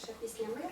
перша пісня мир.